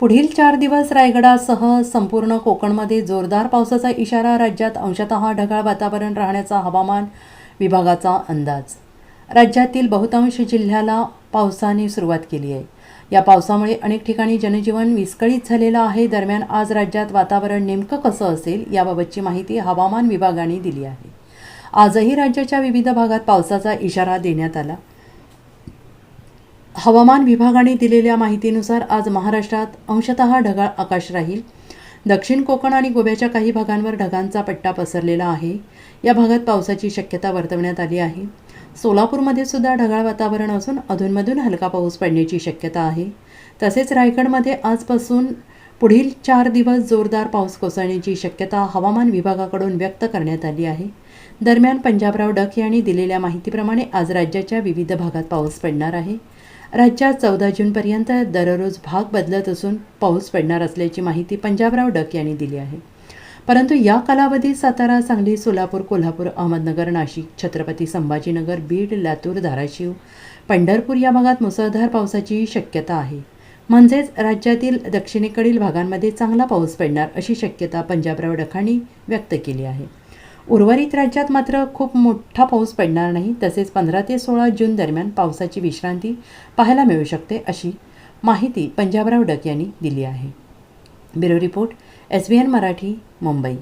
पुढील चार दिवस रायगडासह संपूर्ण कोकणमध्ये जोरदार पावसाचा इशारा राज्यात अंशतः ढगाळ वातावरण राहण्याचा हवामान विभागाचा अंदाज. राज्यातील बहुतांश जिल्ह्याला पावसाने सुरुवात केली आहे. या पावसामुळे अनेक ठिकाणी जनजीवन विस्कळीत झालेलं आहे. दरम्यान आज राज्यात वातावरण नेमकं कसं असेल याबाबतची माहिती हवामान विभागाने दिली आहे. आजही राज्याच्या विविध भागात पावसाचा इशारा देण्यात आला. हवामान विभागाने दिलेल्या माहितीनुसार आज महाराष्ट्रात अंशतः ढगाळ आकाश राहील. दक्षिण कोकण आणि गोव्याच्या काही भागांवर ढगांचा पट्टा पसरलेला आहे. या भागात पावसाची शक्यता वर्तवण्यात आली आहे. सोलापूरमध्ये सुद्धा ढगाळ वातावरण असून अधूनमधून हलका पाऊस पडण्याची शक्यता आहे. तसेच रायगडमध्ये आजपासून पुढील चार दिवस जोरदार पाऊस कोसळण्याची शक्यता हवामान विभागाकडून व्यक्त करण्यात आली आहे. दरम्यान पंजाबराव डक यांनी दिलेल्या माहितीप्रमाणे आज राज्याच्या विविध भागात पाऊस पडणार आहे. राज्यात चौदा जूनपर्यंत दररोज भाग बदलत असून पाऊस पडणार असल्याची माहिती पंजाबराव डक यांनी दिली आहे. परंतु या कालावधीत सातारा सांगली सोलापूर कोल्हापूर अहमदनगर नाशिक छत्रपती संभाजीनगर बीड लातूर धाराशिव पंढरपूर या भागात मुसळधार पावसाची शक्यता आहे. म्हणजेच राज्यातील दक्षिणेकडील भागांमध्ये चांगला पाऊस पडणार अशी शक्यता पंजाबराव डखांनी व्यक्त केली आहे. उर्वरित राज्यात मात्र खूप मोठा पाऊस पडणार नाही. तसेच पंधरा ते सोळा जून दरम्यान पावसाची विश्रांती पाहायला मिळू शकते अशी माहिती पंजाबराव डक यांनी दिली आहे. Bureau report S B N Marathi Mumbai.